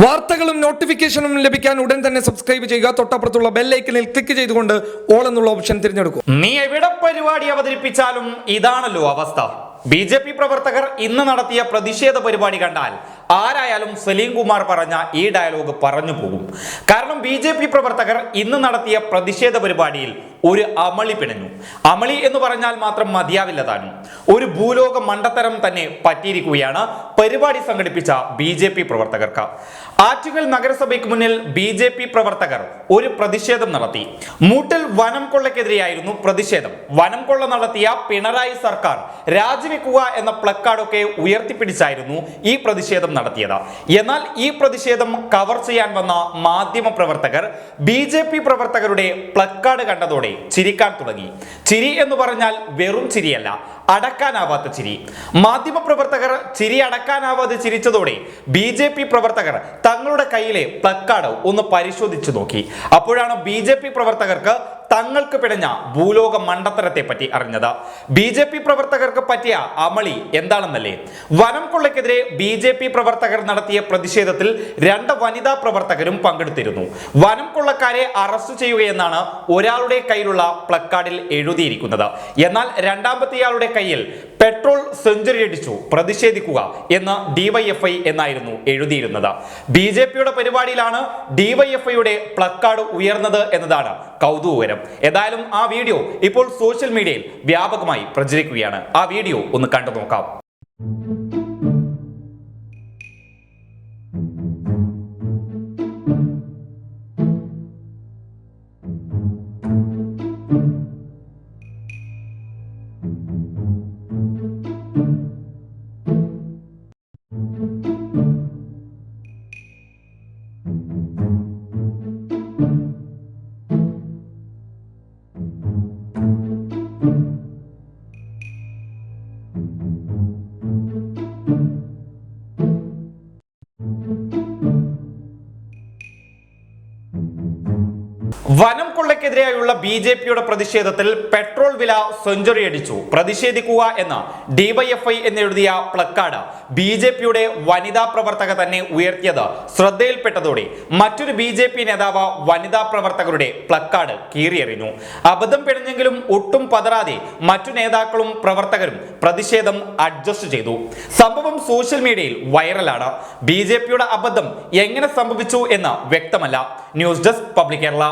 വാർത്തകളും നോട്ടിഫിക്കേഷനും ലഭിക്കാൻ ഉടൻ തന്നെ സബ്സ്ക്രൈബ് ചെയ്യുക. തൊട്ടപ്പുറത്തുള്ള ബെല്ലൈക്കനിൽ ക്ലിക്ക് ചെയ്തുകൊണ്ട് ഓൾ എന്നുള്ള ഓപ്ഷൻ തിരഞ്ഞെടുക്കും. നീ എവിടെ പരിപാടി അവതരിപ്പിച്ചാലും ഇതാണല്ലോ അവസ്ഥ. ബി ജെ പി പ്രവർത്തകർ ഇന്ന് നടത്തിയ പ്രതിഷേധ പരിപാടി കണ്ടാൽ ആരായാലും സലീം കുമാർ പറഞ്ഞ ഈ ഡയലോഗ് പറഞ്ഞു പോകും. കാരണം ബി ജെ പി പ്രവർത്തകർ ഇന്ന് നടത്തിയ പ്രതിഷേധ പരിപാടിയിൽ ഒരു അമളി പിണഞ്ഞു. അമളി എന്ന് പറഞ്ഞാൽ മാത്രം മതിയാവില്ലതാണ് ഒരു ഭൂലോക മണ്ടത്തരം തന്നെ പറ്റിയിരിക്കുകയാണ് പരിപാടി സംഘടിപ്പിച്ച ബി ജെ പി പ്രവർത്തകർക്ക്. ആറ്റുകൽ നഗരസഭയ്ക്ക് മുന്നിൽ ബി ജെ പി പ്രവർത്തകർ ഒരു പ്രതിഷേധം നടത്തി. മൂട്ടൽ വനം കൊള്ളക്കെതിരെയായിരുന്നു പ്രതിഷേധം. വനം കൊള്ള നടത്തിയ പിണറായി സർക്കാർ രാജിവെക്കുക എന്ന പ്ലക്കാർഡൊക്കെ ഉയർത്തിപ്പിടിച്ചായിരുന്നു ഈ പ്രതിഷേധം നടത്തിയത്. എന്നാൽ ഈ പ്രതിഷേധം കവർ ചെയ്യാൻ വന്ന മാധ്യമ പ്രവർത്തകർ ബി ജെ പി പ്രവർത്തകരുടെ പ്ലക്കാർഡ് കണ്ടതോടെ ചിരിക്കാൻ തുടങ്ങി. ചിരി എന്ന് പറഞ്ഞാൽ വെറും ചിരിയല്ല അടക്കാനാവാത്ത ചിരി. മാധ്യമ പ്രവർത്തകർ ചിരി അടക്കാനാവാതെ ചിരിച്ചതോടെ ബി ജെ പി പ്രവർത്തകർ തങ്ങളുടെ കയ്യിലെ പ്ലക്കാർഡ് ഒന്ന് പരിശോധിച്ചു നോക്കി. അപ്പോഴാണ് ബി ജെ പി പ്രവർത്തകർക്ക് തങ്ങൾക്ക് പിടഞ്ഞ ഭൂലോക മണ്ടത്തരത്തെ പറ്റി അറിഞ്ഞത്. ബി ജെ പി പ്രവർത്തകർക്ക് പറ്റിയ അമളി എന്താണെന്നല്ലേ? വനം കൊള്ളയ്ക്കെതിരെ ബി ജെ പി പ്രവർത്തകർ നടത്തിയ പ്രതിഷേധത്തിൽ രണ്ട് വനിതാ പ്രവർത്തകരും പങ്കെടുത്തിരുന്നു. വനം കൊള്ളക്കാരെ അറസ്റ്റ് ചെയ്യുകയെന്നാണ് ഒരാളുടെ കയ്യിലുള്ള പ്ലക്കാർഡിൽ എഴുതിയിരിക്കുന്നത്. എന്നാൽ രണ്ടാമത്തെ രണ്ടാമത്തെയാളുടെ കയ്യിൽ പെട്രോൾ സെഞ്ചുറി അടിച്ചു പ്രതിഷേധിക്കുക എന്ന് ഡിവൈഎഫ്ഐ എന്നായിരുന്നു എഴുതിയിരുന്നത്. ബി ജെ പിയുടെ പരിപാടിയിലാണ് ഡിവൈഎഫ്ഐയുടെ പ്ലക്കാർഡ് ഉയർന്നത് എന്നതാണ് കൗതുകകരം. ഏതായാലും ആ വീഡിയോ ഇപ്പോൾ സോഷ്യൽ മീഡിയയിൽ വ്യാപകമായി പ്രചരിക്കുകയാണ്. ആ വീഡിയോ ഒന്ന് കണ്ടു നോക്കാം. Thank you. വനം കൊള്ളയ്ക്കെതിരെയുള്ള ബി ജെ പിയുടെ പ്രതിഷേധത്തിൽ പെട്രോൾ വില സെഞ്ചുറി അടിച്ചു പ്രതിഷേധിക്കുക എന്ന ഡിവൈഎഫ്ഐ എന്നെഴുതിയ പ്ലക്കാർഡ് ബി ജെ പിയുടെ വനിതാ പ്രവർത്തക തന്നെ ഉയർത്തിയത് ശ്രദ്ധയിൽപ്പെട്ടതോടെ മറ്റൊരു ബി ജെ പി നേതാവ് വനിതാ പ്രവർത്തകരുടെ പ്ലക്കാർഡ് കീറിയെറിഞ്ഞു. അബദ്ധം പിഴഞ്ഞെങ്കിലും ഒട്ടും പതറാതെ മറ്റു നേതാക്കളും പ്രവർത്തകരും പ്രതിഷേധം അഡ്ജസ്റ്റ് ചെയ്തു. സംഭവം സോഷ്യൽ മീഡിയയിൽ വൈറലാണ്. ബി ജെ പിയുടെ അബദ്ധം എങ്ങനെ സംഭവിച്ചു എന്ന് വ്യക്തമല്ല. News desk public Kerala.